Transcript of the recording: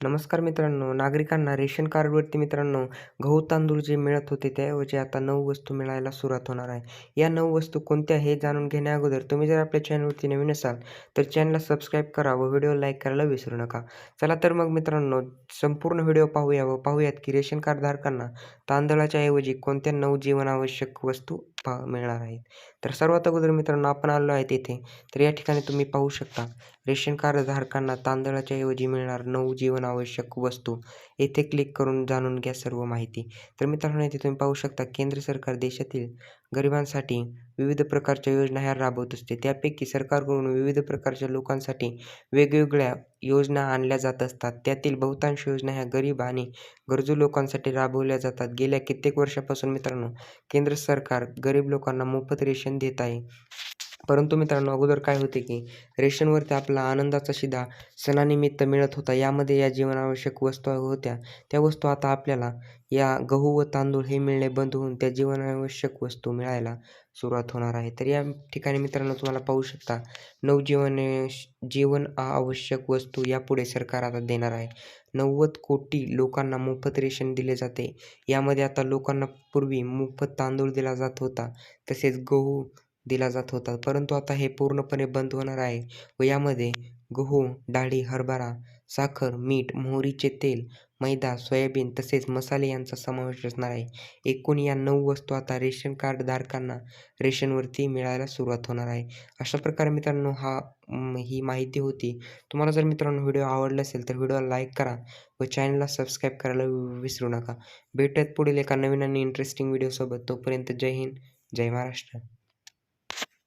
नमस्कार मित्रांनो नागरिकांना रेशन कार्डवरती मित्रांनो गहू तांदूळ जे मिळत होते त्याऐवजी आता नऊ वस्तू मिळायला सुरुवात होणार आहे. या नऊ वस्तू कोणत्या हे जाणून घेण्या अगोदर तुम्ही जर आपल्या चॅनलवरती नवीन असाल तर चॅनलला सबस्क्राईब करा व व्हिडिओ लाईक करायला विसरू नका. चला तर मग मित्रांनो संपूर्ण व्हिडिओ पाहूया व पाहूयात की रेशन कार्डधारकांना तांदळाच्या ऐवजी कोणत्या नऊ जीवनावश्यक वस्तू पा मिळणार आहेत. तर सर्वात अगोदर मित्रांनो आपण आलो आहेत इथे. तर या ठिकाणी तुम्ही पाहू शकता रेशन कार्ड धारकांना तांदळाच्या ऐवजी मिळणार नऊ जीवनावश्यक वस्तू. येथे क्लिक करून जाणून घ्या सर्व माहिती. तर मित्रांनो इथे तुम्ही पाहू शकता केंद्र सरकार देशातील गरिबांसाठी विविध प्रकारच्या योजना ह्या राबवत असते. त्यापैकी सरकारकडून विविध प्रकारच्या लोकांसाठी वेगवेगळ्या योजना आणल्या जात असतात. त्यातील बहुतांश योजना ह्या गरीब आणि गरजू लोकांसाठी राबवल्या जातात. गेल्या कित्येक वर्षापासून मित्रांनो केंद्र सरकार गरीब लोकांना मोफत रेशन देत आहे. परंतु मित्रांनो अगोदर काय होते की रेशनवरती आपला आनंदाचा शिधा सणानिमित्त मिळत होता. यामध्ये या जीवनावश्यक वस्तू होत्या. त्या वस्तू आता आपल्याला या गहू व तांदूळ हे मिळणे बंद होऊन त्या जीवनावश्यक वस्तू मिळायला सुरुवात होणार आहे. तर या ठिकाणी मित्रांनो तुम्हाला पाहू शकता नवजीवन जीवन आवश्यक वस्तू यापुढे सरकार आता देणार आहे. नव्वद कोटी लोकांना मोफत रेशन दिले जाते. यामध्ये आता लोकांना पूर्वी मोफत तांदूळ दिला जात होता. तसेच गहू दिला जात होता. परंतु आता हे पूर्णपणे बंद होणार आहे व यामध्ये गहू डाळी हरभरा साखर मीठ मोहरीचे तेल मैदा सोयाबीन तसेच मसाले यांचा समावेश असणार आहे. एकूण या नऊ वस्तू आता रेशन कार्ड धारकांना रेशनवरती मिळायला सुरुवात होणार आहे. अशा प्रकारे मित्रांनो हा ही माहिती होती. तुम्हाला जर मित्रांनो व्हिडिओ आवडला असेल तर व्हिडिओला लाईक करा व चॅनलला सबस्क्राईब करायला विसरू नका. भेटत पुढील एका नवीन आणि इंटरेस्टिंग व्हिडिओसोबत. तोपर्यंत जय हिंद जय महाराष्ट्र.